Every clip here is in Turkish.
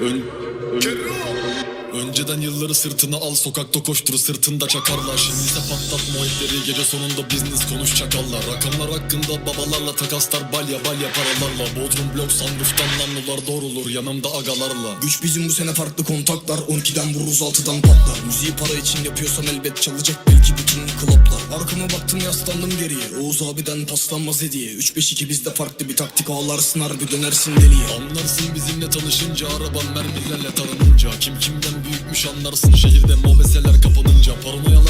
Ön, Önceden yılları sırtına al sokakta koştur sırtında çakarlar. Şimdi ise patlat muhabbetleri gece sonunda business konuş çakallar. Rakamlar hakkında babalarla takaslar balya balya paralarla. Bodrum blok sunrooftan namlular doğrulur yanımda agalarla. Güç bizim bu sene farklı kontaklar 12'den vururuz 6'dan patlar. Müziği para için yapıyorsam elbet çalacak belki bütün kloplar Arkama baktım yaslandım geriye. Oğuz abiden paslanmaz hediye. 3-5-2 bizde farklı bir taktik. Ağlarsın harbi dönersin deliye. Anlarsın bizimle tanışınca araban mermilerle taranınca Kim kimden büyükmüş anlarsın şehirde. Mobeseler kapanınca. Paranoyalar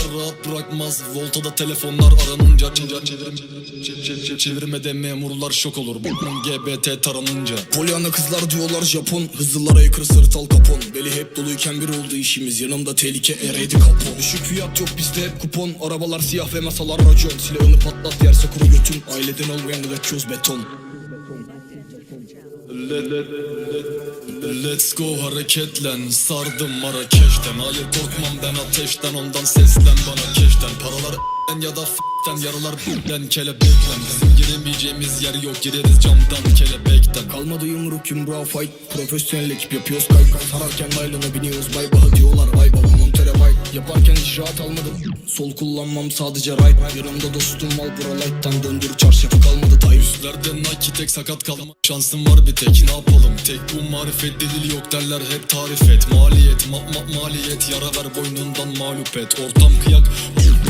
bırakmaz voltada telefonlar aranınca Çinca çevirim, çe- çe- çe- çevirmede memurlar şok olur. GBT taranınca. Polyana kızlar diyorlar Japon. Hızlılara aykırı sırtal kapon. Beli hep doluyken bir oldu işimiz. Yanımda tehlike ereydi kapon. Düşük fiyat yok bizde hep kupon. Arabalar siyah ve masalar racon. Silahını patlat yerse kuru götün. Aileden olmayan üretçiyoruz beton Let's go hareketlen. Sardım Marrakeş'ten. Hayır korkmam ben ateşten. Ondan seslen bana keşten. Paralar en ya da f***ten. Yaralar b***den kelebeklen Bizim giremeyeceğimiz yer yok. Gireriz camdan kelebekten. Kalmadı yumruk yumruğa fight. Profesyonel ekip yapıyoruz. Kay kay Sararken naylona biniyoruz. Bay baha diyorlar. Vay baba montere vay. Yaparken hiç rahat almadım. Sol kullanmam sadece right. Yanımda dostum mal light'tan Döndür. Çarşafı kalmadı tay Üstlerde Nike tek sakat kalma. Şansım var bir tek ne yapalım? Tek bu marifet delil yok derler hep tarif et. Maliyet ma ma maliyet Yara ver boynundan mağlup et. Ortam kıyak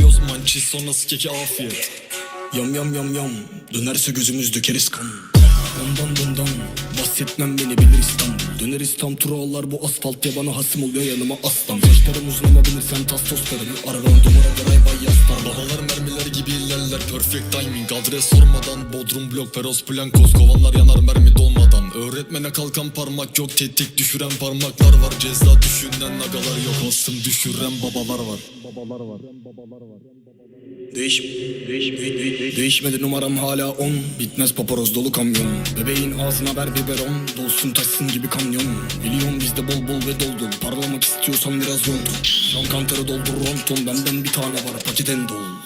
Yoz mançiz sonrası keki afiyet. Yam yam yam yam Dönerse gözümüz dökeriz kan. Ondan bundan Bahsetmem beni bilir İstanbul Döneriz tam turalar bu asfalt ya bana hasım oluyor yanıma aslan. Saçlarım uzun ama bilirsen tas tostlarını Arabanın duvara garay bay yaslar perfect timing Adres sormadan Bodrum blok Peros Blancos Kovanlar yanar mermi dolmadan. Öğretmene kalkan parmak yok Tetik düşüren parmaklar var. Ceza düşünen agalar yok Bastım düşüren babalar var. Değiş, değiş, değiş, değişmedi numaram hala 10 Bitmez paparoz dolu kamyon. Bebeğin ağzına ver biberon Dolsun taşsın gibi kamyon. Milyon bizde bol bol ve dol dol. Parlamak istiyorsan biraz yol Şan kantarı doldur ronton Benden bir tane var paketen dol. Buddy in your